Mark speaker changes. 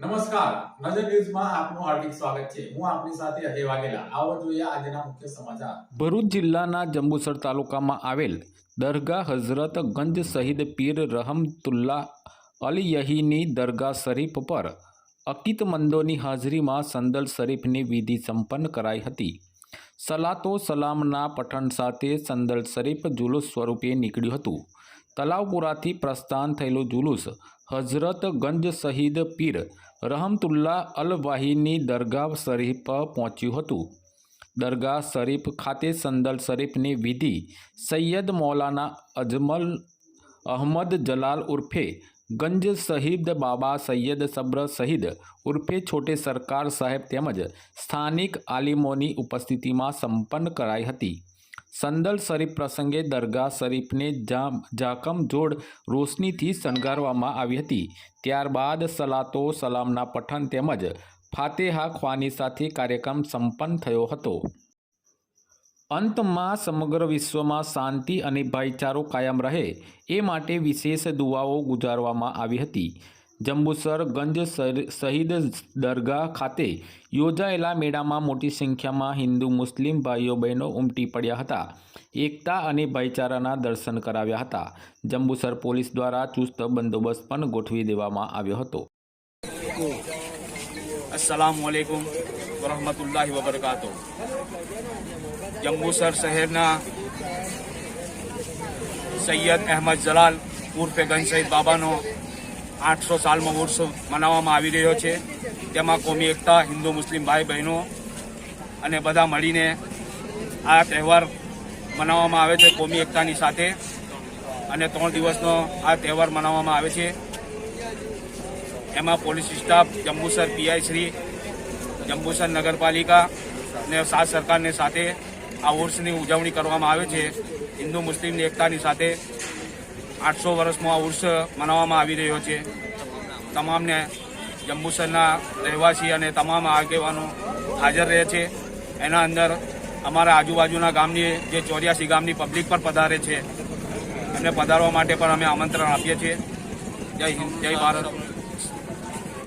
Speaker 1: નમસ્કાર. નજર ન્યૂઝમાં આપનું હાર્દિક સ્વાગત છે. હું આપની સાથે અજય વાઘેલા. આવો જોઈએ આજના મુખ્ય સમાચાર.
Speaker 2: ભરૂચ જિલ્લાના જંબુસર તાલુકામાં આવેલ દરગાહ હઝરત ગંજ શહીદ પીર રહમતુલ્લા અલ યહીની દરગાહ શરીફ પર અકીતમંદોની હાજરીમાં સંદલ શરીફની વિધિ સંપન્ન કરાઈ હતી. સલાતો સલામના પઠન સાથે સંદલ શરીફ જુલુસ સ્વરૂપે નીકળ્યું હતું. તલાવપુરાથી પ્રસ્થાન થયેલું જુલુસ, હઝરત ગંજ શહીદ પીર રહમતુલ્લા અલ વાહીની દરગાહ શરીફ પહોંચ્યું હતું. દરગાહ શરીફ ખાતે સંદલ શરીફની વિધિ સૈયદ મૌલાના અજમલ અહમદ જલાલ ઉર્ફે ગંજ શહીદ બાબા સૈયદ સબ્ર શહીદ ઉર્ફે છોટે સરકાર સાહેબ તેમજ સ્થાનિક આલિમોની ઉપસ્થિતિમાં સંપન્ન કરાઈ હતી. સંદલ શરીફ પ્રસંગે દરગાહ શરીફને જામ, જાકમ જોડ રોશનીથી શણગારવામાં આવી હતી. ત્યારબાદ સલાતો સલામના પઠન તેમજ ફાતેહા ખ્વાની સાથે કાર્યક્રમ સંપન્ન થયો હતો. અંતમાં સમગ્ર વિશ્વમાં શાંતિ અને ભાઈચારો કાયમ રહે એ માટે વિશેષ દુઆઓ ગુજારવામાં આવી હતી. જંબુસર ગંજ શહીદ દરગાહ ખાતે યોજાયેલા મેળામાં મોટી સંખ્યામાં હિન્દુ, મુસ્લિમ ભાઈઓ બહેનો ઉમટી પડ્યા હતા. એકતા અને ભાઈચારાના દર્શન કરાવ્યા હતા. જંબુસર પોલીસ દ્વારા ચુસ્ત બંદોબસ્ત પણ ગોઠવી દેવામાં આવ્યો હતો.
Speaker 3: વબરકાતો જંબુસર શહેરના સૈયદ અહેમદ જલાલ ઉર્ફે ગંજ સઈદ બાબાનો આઠસો સાલમાં ઉર્સ મનાવવામાં આવી રહ્યો છે. તેમાં કોમી, એકતા, હિન્દુ, મુસ્લિમ ભાઈ બહેનો અને બધા મળીને આ તહેવાર મનાવવામાં આવે છે કોમી, એકતાની સાથે. અને ત્રણ દિવસનો આ તહેવાર મનાવવામાં આવે છે. એમાં police staff, Jambusar PI Shri, Jambusar નગરપાલિકા ને સાત સરકારને સાથે આ ઉર્સની ઉજવણી કરવામાં આવે છે. હિન્દુ મુસ્લિમની એકતાની સાથે આઠસો વર્ષમાં આ ઉર્સ મનાવવામાં આવી રહ્યો છે. તમામને જંબુસરના રહેવાસી અને તમામ આગેવાનો હાજર રહે છે. એના અંદર અમારા આજુબાજુના ગામની, જે ચોર્યાસી ગામની પબ્લિક પણ પધારે છે. એમને પધારવા માટે પણ અમે આમંત્રણ આપીએ છીએ. જય હિન્દ, જય ભારત.